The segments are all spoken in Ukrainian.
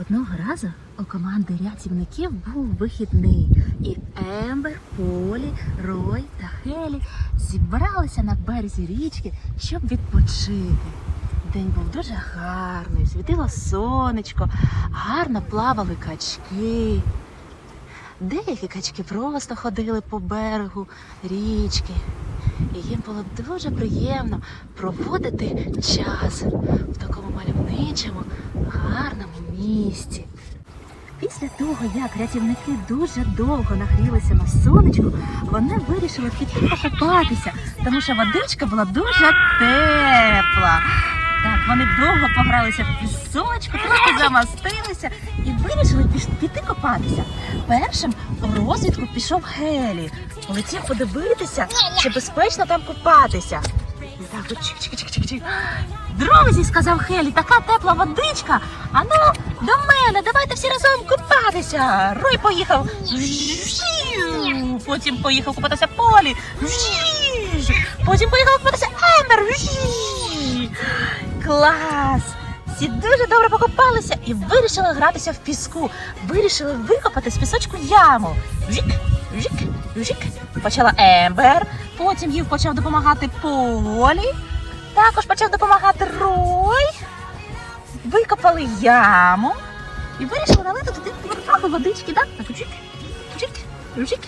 Одного разу у команди рятівників був вихідний, і Ембер, Полі, Рой та Хелі зібралися на березі річки, щоб відпочити. День був дуже гарний, світило сонечко, гарно плавали качки. Деякі качки просто ходили по берегу річки. І їм було дуже приємно проводити час в такому мальовничому, гарному місці. Після того, як рятівники дуже довго нагрілися на сонечку, вони вирішили піти покупатися, тому що водичка була дуже тепла. Так, вони довго погралися в пісочку, трохи замастилися і вирішили піти копатися. Першим у розвідку пішов Гелі. Полетів подивитися, чи безпечно там купатися. Так, от чик-чик-чик-чик-чик. Друзі, сказав Хелі, така тепла водичка. Ану, до мене, давайте всі разом купатися. Рой поїхав. Потім поїхав купатися Полі. Потім поїхав купатися Ембер. Клас! Всі дуже добре покопалися і вирішили гратися в піску. Вирішили викопати з пісочку яму. Вжик, вжик, вжик. Почала Ембер, потім їй почав допомагати Полі. Також почав допомагати Рой. Викопали яму і вирішили налити туди трохи водички, так? Вжик, вжик, вжик,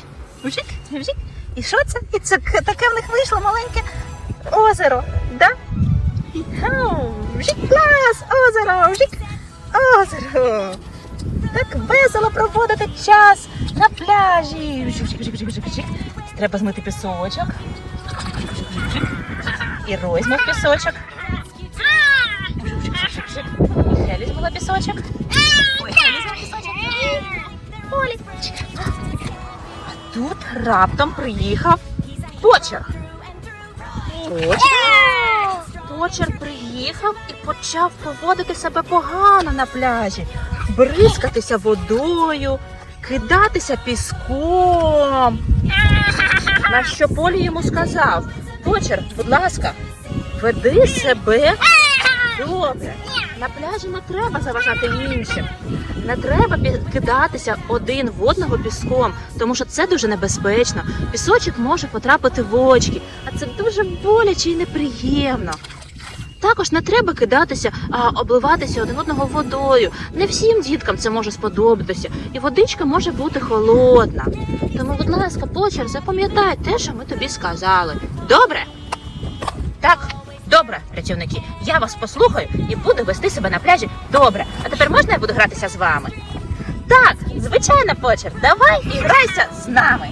вжик, вжик. І що це? І це таке в них вийшло маленьке озеро? Ау, клас, озеро, вжик, озеро. Так весело проводити час на пляжі. Вжик, вжик, вжик, вжик. Треба змити пісочок. І Рой пісочок. Хелі змила пісочок. Ой, пісочок. А тут раптом приїхав почерк. Почерк. Почер приїхав і почав поводити себе погано на пляжі, бризкатися водою, кидатися піском. На що Полі йому сказав: Почер, будь ласка, веди себе добре. На пляжі не треба заважати іншим. Не треба кидатися один в одного піском, тому що це дуже небезпечно. Пісочок може потрапити в очки, а це дуже боляче і неприємно. Також не треба кидатися, а обливатися один одного водою. Не всім діткам це може сподобатися, і водичка може бути холодна. Тому, будь ласка, почер, запам'ятай те, що ми тобі сказали. Добре? Так, добре, рятівники. Я вас послухаю і буду вести себе на пляжі добре. А тепер можна я буду гратися з вами? Так, звичайно, почер, давай і грайся з нами.